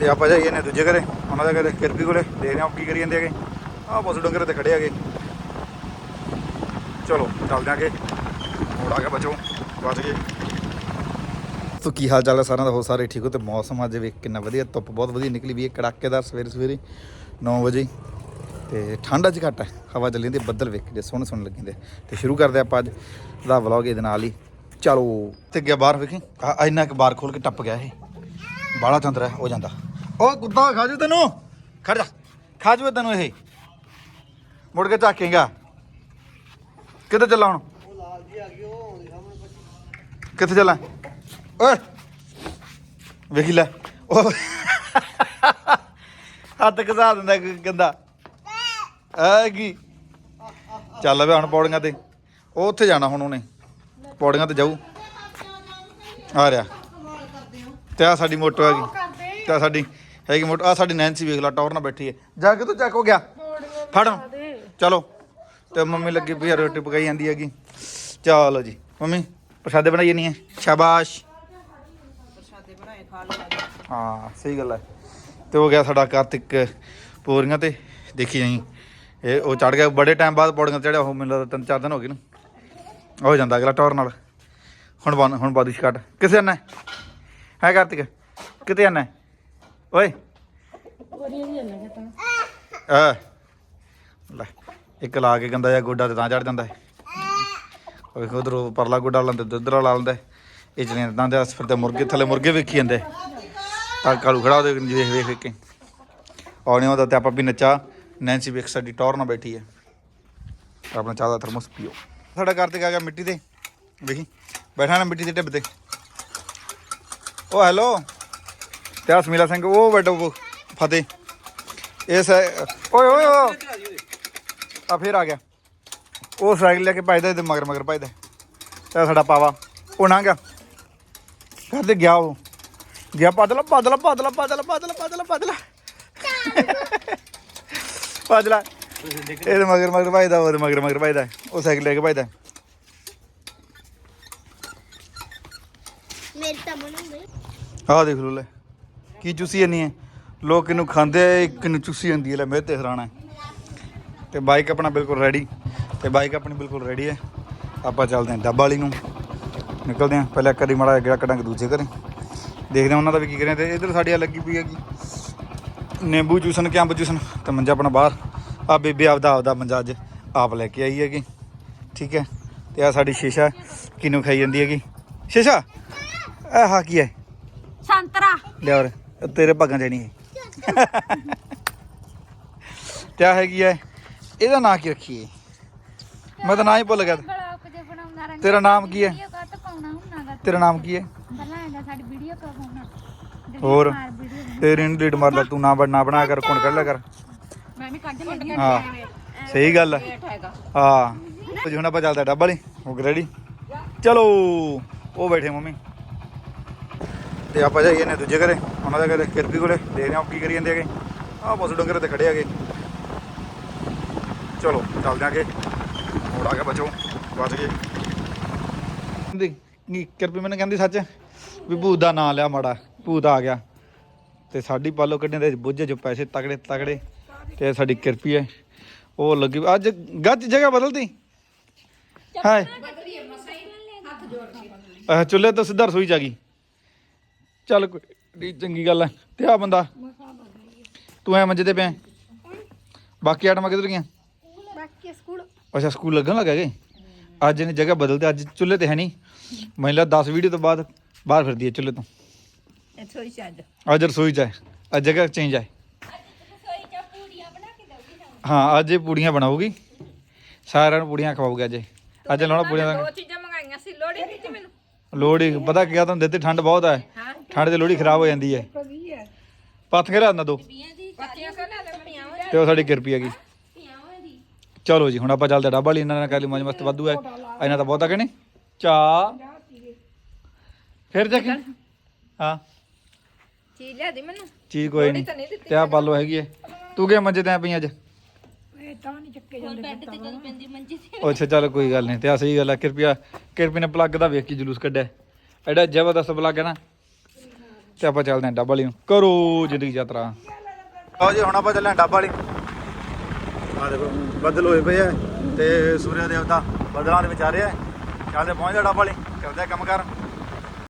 ਤੇ ਆਪਾਂ ਜਾਈਏ ਨੇ ਦੂਜੇ ਘਰੇ ਉਹਨਾਂ ਦੇ ਘਰੇ ਕਿਰਪੀ ਕੋਲੇ ਦੇਖਦੇ ਹਾਂ ਕੀ ਕਰੀ ਜਾਂਦੇ ਹੈਗੇ। ਆਹ ਪਸ਼ੂ ਡੰਗਰ ਤੇ ਖੜੇ ਹੈਗੇ। ਚਲੋ ਚੱਲਦੇ ਆਂਗੇ। ਮੋੜ ਆ ਗਿਆ ਬਚੋ ਬਚ ਗਏ। ਸੋ ਕੀ ਹਾਲ ਚਾਲ ਹੈ ਸਾਰਿਆਂ ਦਾ? ਹੋ ਸਾਰੇ ਠੀਕ ਹੋ ਤੇ ਮੌਸਮ ਅੱਜ ਵੇਖ ਕਿੰਨਾ ਵਧੀਆ ਧੁੱਪ ਬਹੁਤ ਵਧੀਆ ਨਿਕਲੀ ਵੀ ਹੈ। ਕੜਾਕੇਦਾਰ ਸਵੇਰੇ ਸਵੇਰੇ 9 ਵਜੇ। ਤੇ ਠੰਡ ਅੱਜ ਘੱਟ ਹੈ। ਹਵਾ ਚੱਲੀ ਜਾਂਦੀ ਹੈ, ਬੱਦਲ ਵੇਖ ਕੇ ਸੋਹਣੇ ਸੋਹਣੇ ਲੱਗਦੇ ਤੇ ਸ਼ੁਰੂ ਕਰਦੇ ਆਪਾਂ ਅੱਜ ਦਾ ਵਲੌਗ ਇਹਦੇ ਨਾਲ ਹੀ। ਚਲੋ ਤੇ ਗਿਆ ਬਾਹਰ ਵੇਖੀ। ਇੰਨਾ ਕੁ ਬਾਹਰ ਖੋਲ ਕੇ ਟੱਪ ਗਿਆ ਇਹ। ਬਾਲਾ ਚੰਦਰਾ ਹੋ ਜਾਂਦਾ। ਓ ਕੁੱਤਾ, ਖਾ ਜੂ ਤੈਨੂੰ। ਖੜ ਜਾ। ਖਾ ਜੂ ਤੈਨੂੰ ਇਹ। ਮੁੜ ਕੇ ਝਾਕੇਗਾ। ਕਿੱਥੇ ਚੱਲਾਂ ਹੁਣ? ਕਿੱਥੇ ਚੱਲਾਂ? ਓਏ। ਵੇਖੀ ਲੈ। ਓ। ਹੱਥ ਘਸਾ ਦਿੰਦਾ ਗ- ਗੰਦਾ। ਆ ਕੀ? ਚੱਲ ਵੇ ਹੁਣ ਪੌੜੀਆਂ ਤੇ। ਉਹ ਉੱਥੇ ਜਾਣਾ ਹੁਣ ਉਹਨੇ। ਪੌੜੀਆਂ ਤੇ ਜਾਊ। ਆ ਰਿਹਾ। ਤੇ ਆ ਸਾਡੀ ਮੋਟੋ ਹੈਗੀ ਤੇ ਆ ਸਾਡੀ ਹੈਗੀ ਮੋਟੋ ਆ ਸਾਡੀ ਨੈਂਸੀ ਵੇਖ ਲਾ ਟੌਰ ਨਾਲ ਬੈਠੀ ਹੈ। ਜਾ ਕੇ ਤੂੰ ਚੱਕ ਹੋ ਗਿਆ। ਫੜ। ਚਲੋ। ਤੇ ਮੰਮੀ ਲੱਗੀ ਪਈ ਆ ਰੋਟੀ ਪਕਾਈ ਜਾਂਦੀ ਹੈਗੀ। ਚਲੋ ਜੀ। ਮੰਮੀ ਪ੍ਰਸ਼ਾਦੇ ਬਣਾਈ ਨਹੀਂ ਹੈ? ਸ਼ਾਬਾਸ਼। ਹਾਂ ਸਹੀ ਗੱਲ ਹੈ। ਤੇ ਹੋ ਗਿਆ ਸਾਡਾ ਕਾਰਤਿਕ ਪੂਰੀਆਂ ਤੇ। ਦੇਖੀ ਜਾਈ। ਇਹ ਉਹ ਚੜ ਗਿਆ। ਬੜੇ ਟਾਈਮ ਬਾਅਦ ਪੌੜੀਆਂ ਚੜਿਆ ਉਹ ਮੈਨੂੰ ਲੱਗਦਾ ਤਿੰਨ ਚਾਰ ਦਿਨ ਹੋ ਗਏ ਨਾ। ਹੋ ਜਾਂਦਾ ਅਗਲਾ ਟੌਰ ਨਾਲ। ਹੁਣ ਹੁਣ ਬਾਦਿਸ਼ ਕੱਟ ਕਿੱਥੇ ਜਾਣਾ ਹੈ ਕਾਰਤਿਕ ਕਿਤੇ ਜਾਣਾ ਹੈ? ਓਏ। ਆ। ਲੈ, ਇੱਕ ਲਾ ਕੇ ਗੰਦਾ ਜਿਹਾ ਗੋਡਾ ਤੇ ਤਾਂ ਚੜ ਜਾਂਦਾ ਹੈ। ਉਹ ਉਧਰੋਂ ਪਰਲਾ ਗੋਡਾ ਲਾਉਂਦੇ ਤੇ ਉਧਰ ਲਾ ਲੈਂਦਾ ਇਹ ਚਲੇ ਤਾਂ ਦੇ ਫਿਰ ਤੇ ਮੁਰਗੇ ਥੱਲੇ ਮੁਰਗੇ ਵੇਖੀ ਜਾਂਦੇ ਤਾਂ ਕਾਲੂ ਖੜਾ ਉਹਦੇ ਵੇਖ ਵੇਖ ਵੇਖ ਕੇ। ਆਉਣੇ ਉਹਦਾ ਤੇ ਆਪਾਂ ਵੀ ਨੱਚਾ। ਨੈਂਸੀ ਵੇਖ ਸਾਡੀ ਟੌਰ ਨਾਲ ਬੈਠੀ ਹੈ। ਆਪਣਾ ਚਾਹ ਦਾ ਥਰਮੋਸ ਪੀਓ। ਸਾਡਾ ਕਾਰਤਿਕ ਆ ਗਿਆ ਮਿੱਟੀ ਤੇ ਵੇਖੀ। ਬੈਠਾ ਨਾ ਮਿੱਟੀ ਦੇ ਢਿੱਬ ਤੇ। ਉਹ ਹੈਲੋ। ਤੇ ਆ ਸਮੀਲਾ ਸਿੰਘ ਉਹ ਬੈਠੋ ਫਤਿਹ। ਇਸ ਓਏ ਓਏ ਓਏ। ਆ, ਫੇਰ ਆ ਗਿਆ। ਉਹ ਸਾਈਕਲ ਲੈ ਕੇ ਭਜਦਾ ਇਹਦੇ ਮਗਰ ਮਗਰ ਭਜਦਾ। ਤੇ ਸਾਡਾ ਪਾਵਾ। ਉਹ ਨਾ ਗਿਆ। ਕਰਦੇ ਗਿਆ ਉਹ। ਗਿਆ ਪਦਲਾ ਪਦਲਾ ਪਦਲਾ ਪਦਲਾ ਪਦਲਾ ਪਦਲਾ ਪਦਲਾ ਪਦਲਾ ਇਹਦੇ ਮਗਰ ਮਗਰ ਭਜਦਾ, ਉਹਦੇ ਮਗਰ ਮਗਰ ਭਜਦਾ। ਉਹ ਸਾਈਕਲ ਲੈ ਕੇ ਭਜਦਾ। ਮੇਰੇ ਤਾਂ ਬਣੂਗੇ ਆਹ ਦੇਖ ਲੋ ਲੈ, ਕੀ ਚੁੱਸੀ ਜਾਂਦੀ ਹੈ ਲੋਕ ਇਹਨੂੰ ਖਾਂਦੇ ਆ, ਇੱਕ ਨੂੰ ਚੁੱਸੀ ਜਾਂਦੀ ਹੈ ਲੈ ਮੇਰੇ ਤੇ ਹਰਾਣਾ ਤੇ ਬਾਈਕ ਆਪਣਾ ਬਿਲਕੁਲ ਰੈਡੀ ਤੇ ਬਾਈਕ ਆਪਣੀ ਬਿਲਕੁਲ ਰੈਡੀ ਹੈ ਆਪਾਂ ਚੱਲਦੇ ਹਾਂ ਡੱਬਾ ਵਾਲੀ ਨੂੰ। ਨਿਕਲਦੇ ਹਾਂ ਪਹਿਲਾਂ ਕਰੀ ਮਾੜਾ ਜਿਹੜਾ ਕੱਢਾਂਗੇ, ਦੂਜੇ ਘਰੇ। ਦੇਖਦੇ ਹਾਂ ਉਹਨਾਂ ਦਾ ਵੀ ਕੀ ਕਰਿਆ, ਤੇ ਇਧਰ ਸਾਡੀ ਆ ਲੱਗੀ ਪਈ ਹੈਗੀ। ਨਿੰਬੂ ਜੂਸਨ ਕਿ ਅੰਬ ਜੂਸਨ ਤੇ ਮੰਜਾ ਆਪਣਾ ਬਾਹਰ। ਆ ਬੇਬੇ ਆਪਦਾ ਆਪਦਾ ਮੰਜਾ ਅੱਜ ਆਪ ਲੈ ਕੇ ਆਈ ਹੈਗੀ। ਠੀਕ ਹੈ ਤੇ ਆ ਸਾਡੀ ਸ਼ੀਸ਼ਾ ਕਿਨੂੰ ਖਾਈ ਜਾਂਦੀ ਹੈਗੀ? ਸ਼ੀਸ਼ਾ! ਇਹ ਹਾ ਕੀ ਹੈ। ਸੰਤਰਾ। ਲਿਆ ਉਰੇ, ਇਹ ਤੇਰੇ ਭਗਾਂ ਦੇਣੀ ਹੈ। ਕਿਆ ਹੈਗੀ ਹੈ? ਇਹਦਾ ਨਾਂ ਕੀ ਰੱਖੀਏ? ਮੈਂ ਤਾਂ ਨਾਂ ਹੀ ਭੁੱਲ ਗਿਆ। ਬਲੌਕ ਜੇ ਬਣਾਉਣਾ ਰੰਗ ਤੇਰਾ ਨਾਮ ਕੀ ਹੈ? ਵੀਡੀਓ ਕੱਟ ਪਾਉਣਾ ਹੁੰਨਾ ਗਾ ਤੇਰਾ ਨਾਮ ਕੀ ਹੈ? ਪਹਿਲਾਂ ਇਹਦਾ ਸਾਡੀ ਵੀਡੀਓ ਕਾ ਪਾਉਣਾ delete ਹੋਰ ਮਾਰ ਵੀਡੀਓ ਤੇਰੀ ਨੂੰ ਡਿਲੀਟ ਮਾਰ ਲੈ ਤੂੰ ਨਾ ਬਣਾ ਬਣਾ ਕਰ ਕੋਣ ਕੱਢ ਲਿਆ ਕਰ। ਮੈਂ ਵੀ ਕੱਢ ਲੈਂਦੀ ਹਾਂ। ਸਹੀ ਗੱਲ ਹੈ। ਹਾਂ ਤੇ ਹੁਣ ਆਪਾਂ ਚੱਲਦਾ ਡੱਬਾ ਲਈ ਹੋ ਰੈਡੀ ਚਲੋ ਉਹ ਬੈਠੇ ਮੰਮੀ। ਤੇ ਆਪਾਂ ਜਾਈਏ ਨੇ ਦੂਜੇ ਘਰੇ ਉਹਨਾਂ ਦੇ ਘਰੇ ਕਿਰਪੀ ਕੋਲੇ ਦੇਖਦੇ ਹਾਂ ਕੀ ਕਰੀ ਜਾਂਦੇ ਹੈਗੇ। ਆਹ ਪਸ਼ੂ ਡੰਗਰ ਤੇ ਖੜੇ ਹੈਗੇ। ਚਲੋ ਚੱਲਦੇ ਆਂਗੇ ਮੋੜ ਆ ਗਿਆ ਬਚੋ ਬਚ ਗਏ। ਕਹਿੰਦੀ ਕੀ ਕਿਰਪੀ ਮੈਨੂੰ ਕਹਿੰਦੀ ਸੱਚ ਵੀ ਭੂਤ ਦਾ ਨਾਂ ਲਿਆ ਮਾੜਾ ਭੂਤ ਆ ਗਿਆ। ਤੇ ਸਾਡੀ ਪਾਲੋ ਕੱਢਣ ਦੇ ਬੁੱਝੇ ਜੋ ਪੈਸੇ ਤਗੜੇ ਤਗੜੇ ਤੇ ਸਾਡੀ ਕਿਰਪੀ ਹੈ। ਉਹ ਲੱਗੀ ਅੱਜ ਗੱਜ ਜਗ੍ਹਾ ਬਦਲਦੀ। ਹਾਏ। ਚੁੱਲ੍ਹੇ ਤੋਂ ਸਿੱਧਾ ਰਸੋਈ ਚ ਆ ਗਈ। ਚੱਲ ਕੋਈ ਨੀ, ਚੰਗੀ ਗੱਲ ਹੈ ਤੇ ਆ ਬੰਦਾ। ਤੂੰ ਐ ਮੰਜੇ ਤੇ ਪਿਆ। ਬਾਕੀ ਆਟਮਾ ਕਿੱਧਰ ਗਈਆਂ? ਬਾਕੀ ਸਕੂਲ। ਅੱਛਾ ਸਕੂਲ ਲੱਗਣ ਲੱਗਾ ਗਏ ਅੱਜ ਇਹਨੇ ਜਗ੍ਹਾ ਬਦਲਤੇ ਅੱਜ ਚੁੱਲ੍ਹੇ ਤੇ ਹੈ ਨਹੀਂ ਮੈਨੂੰ ਲੱਗਾ 10 ਵੀਡੀਓ ਤੋਂ ਬਾਅਦ ਬਾਹਰ ਫਿਰਦੀ ਹੈ ਚੁੱਲ੍ਹੇ ਤੋਂ। ਇੱਥੋਂ ਛੱਡ ਅੱਜ। ਰਸੋਈ ਚ ਹੈ ਅੱਜ ਜਗ੍ਹਾ ਚੇਂਜ ਹੈ ਹਾਂ ਅੱਜ ਇਹ ਪੂੜੀਆਂ ਬਣਾਉਗੀ ਸਾਰਿਆਂ ਨੂੰ ਪੂੜੀਆਂ ਖਵਾਉਗੀ ਅੱਜ। ਇਹ। ਅੱਜ ਲਾਉਣਾ ਪੂੜੀਆਂ ਦਾ ਦੋ ਚੀਜ਼ਾਂ ਮੰਗਾਈਆਂ ਸੀ ਲੋੜੀ ਦਿੱਤੀ ਮੈਨੂੰ। ਲੋੜ ਪਤਾ ਕਿਹਾ ਤੁਹਾਨੂੰ ਦਿੱਤੀ ਠੰਡ ਬਹੁਤ ਹਾਂ ਠੰਡ ਦੇ ਲੋੜੀ ਖਰਾਬ ਹੋ ਜਾਂਦੀ ਹੈ। ਪੱਥ ਕੇ ਰਾਤ ਨਾ ਦੋ। ਤੇ ਉਹ ਸਾਡੀ ਕਿਰਪੀ ਹੈਗੀ। ਚਲੋ ਜੀ ਹੁਣ ਆਪਾਂ ਚੱਲਦੇ ਡੱਬਾ ਲਈ ਇਹਨਾਂ ਨਾਲ ਕਰ ਲਈ ਮੌਜ ਮਸਤ ਵਾਧੂ ਹੈ। ਇਹਨਾਂ ਤਾਂ ਬਹੁਤਾ ਕਿ ਨਹੀਂ? ਚਾ। ਫਿਰ ਜਾ ਕੇ। ਹਾਂ। ਚੀਜ਼ ਲਿਆ ਦੀ ਮੈਨੂੰ? ਚੀਜ਼ ਕੋਈ ਨਹੀਂ। ਤਾਂ ਤੇ ਆ ਪਾਲੋ ਹੈਗੀ ਹੈ। ਤੂੰ ਕਿਹ ਮੰਜੇ ਤੇ ਆ ਪਈ ਅੱਜ? ਅੱਛਾ ਚੱਲ ਕੋਈ ਗੱਲ ਨਹੀਂ। ਤੇ ਆ ਸਹੀ ਗੱਲ ਹੈ। ਕਿਰਪੀਆ ਕਿਰਪੀ ਨੇ ਪਲੱਗ ਦਾ ਵੇਖ ਕੇ ਜਲੂਸ ਕੱਢਿਆ। ਐਡਾ ਜ਼ਬਰਦਸਤ ਪਲੱਗ ਹੈ ਨਾ। ਤੇ ਆਪਾਂ ਚੱਲਦੇ ਆਂ ਡੱਬ ਵਾਲੀ ਨੂੰ। ਕਰੋ ਜ਼ਿੰਦਗੀ ਯਾਤਰਾ। ਆਓ ਜੀ, ਹੁਣ ਆਪਾਂ ਚੱਲੇ ਆਂ ਡੱਬ ਵਾਲੀ। ਆ ਦੇਖੋ, ਬੱਦਲ ਹੋਏ ਪਏ ਆ ਤੇ ਸੂਰਿਆ ਦੇਵਤਾ ਬੱਦਲਾਂ ਦੇ ਵਿੱਚ ਆ। ਰਿਹਾ ਚੱਲਦੇ ਪਹੁੰਚਦੇ ਡੱਬ ਵਾਲੀ। ਕਰਦੇ ਕੰਮ ਕਰ